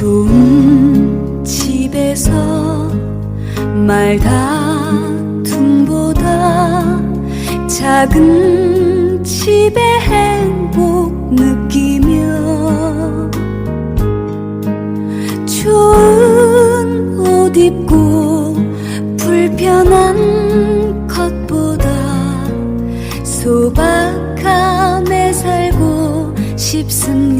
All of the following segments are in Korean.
좋은 집에서 말다툼보다 작은 집의 행복 느끼며 좋은 옷 입고 불편한 것보다 소박함에 살고 싶습니다.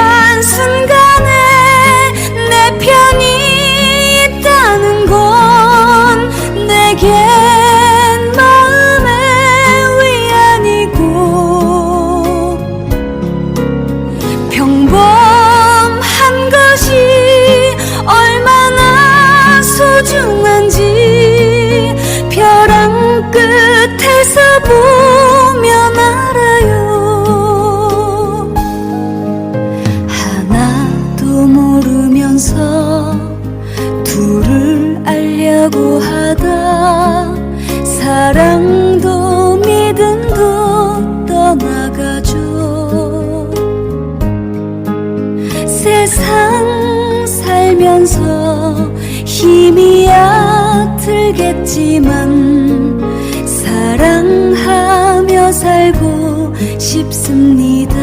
소중한지 벼랑 끝에서 보면 알아요. 하나도 모르면서 둘을 알려고 하다 사랑도 믿음도 떠나가죠. 세상 살면서 힘이 약 들겠지만 사랑하며 살고 싶습니다.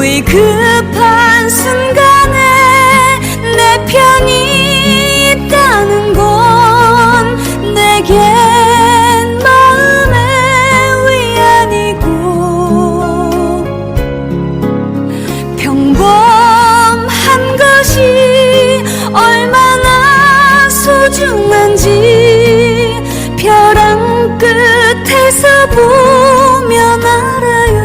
위급 보면 알아요.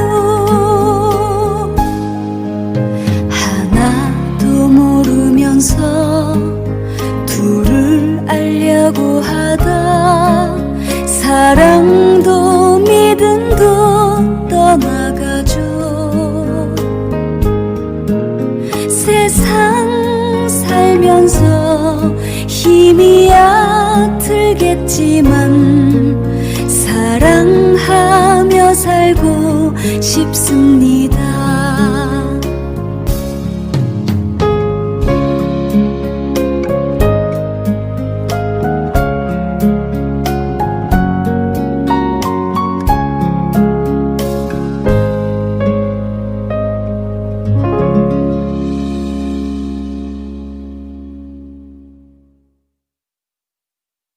하나도 모르면서 둘을 알려고 하다 사랑도 믿음도 떠나가죠. 세상 살면서 힘이 약들겠지만 싶습니다.